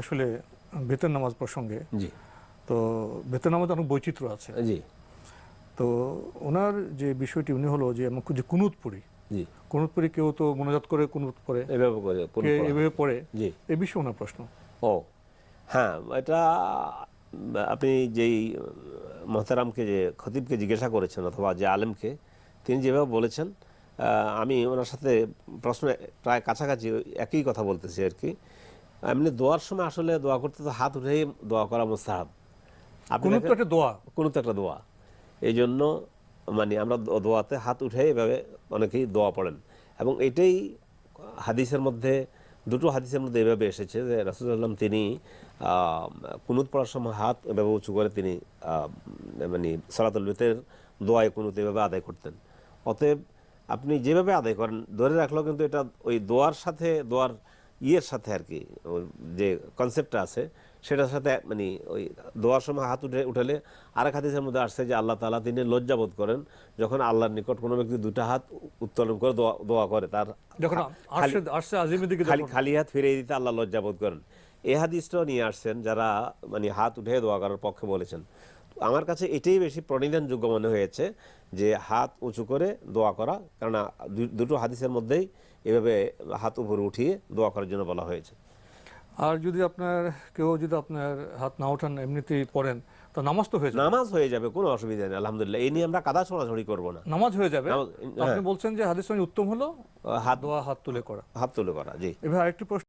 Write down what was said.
আসলে বেতন নামাজ প্রসঙ্গে জি। তো বেতন নামাজ অনেক বৈচিত্র্য আছে। জি। তো ওনার যে বিষয়টি উনি হলো যে আমি যে কুনুত পড়ি জি। কুনুত পড়ি কেউ তো মনোজাত করে কুনুত পড়ে এভাবে করে? এভাবে পড়ে? জি। এই বিষয়ে ওনার প্রশ্ন। ও হ্যাঁ এটা আপনি যেই মহতারামকে যে খতিবকে জিজ্ঞাসা করেছেন অথবা যে আলেমকে তিনি যেভাবে বলেছেন আমি ওনার সাথে প্রশ্ন প্রায় কাছাকাছি একই কথা বলতেছি আর কি। এমনি দোয়ার সময় আসলে দোয়া করতে তো হাত উঠেই দোয়া করা মোস্তাহাব। কুনুত তো একটা দোয়া। কোনো তো একটা দোয়া। এই জন্য মানে আমরা দোয়াতে হাত উঠে এভাবে অনেকেই দোয়া পড়েন। এবং এটাই হাদিসের মধ্যে দুটো হাদিসের মধ্যে এভাবে এসেছে যে রাসুলাম তিনি আহ, কুনুত পড়ার সময় হাত এভাবে উঁচু করে তিনি মানে সালাতুল বেতের দোয়ায় কুনুত এভাবে আদায় করতেন। অতএব আপনি যেভাবে আদায় করেন ধরে রাখলেও কিন্তু এটা ওই দোয়ার সাথে দোয়ার ইয়ের সাথে আর কি যে কনসেপ্টটা আছে সেটার সাথে মানে ওই দোয়ার সময় হাত উঠে উঠালে আরেক হাদিসের মধ্যে আসছে যে আল্লাহ তাআলা তিনি লজ্জাবোধ করেন যখন আল্লাহর নিকট কোনো ব্যক্তি দুটা হাত উত্তোলন করে দোয়া দোয়া করে তার যখন খালি খালি হাত ফিরিয়ে দিতে আল্লাহ লজ্জাবোধ করেন। এই হাদিসটাও নিয়ে আসছেন যারা মানে হাত উঠে দোয়া করার পক্ষে বলেছেন। আমার কাছে এটাই বেশি প্রণিধানযোগ্য মনে হয়েছে যে হাত উঁচু করে দোয়া করা কারণ দু- দুটো হাদিসের মধ্যেই এভাবে হাত উপরে উঠিয়ে দোয়া করার জন্য বলা হয়েছে। আর যদি আপনার কেউ যদি আপনার হাত না ওঠান এমনিতেই পড়েন তো নামাজ তো হয়ে যাবে। নামাজ হয়ে যাবে কোনো অসুবিধা নেই আলহামদুলিল্লাহ। এই নিয়ে আমরা কাদা ছড়াছড়ি করব না। নামাজ হয়ে যাবে। আপনি বলছেন যে হাদিস উত্তম হলো হাত দোয়া হাত তুলে করা। হাত তুলে করা জি। এবার আরেকটি প্রশ্ন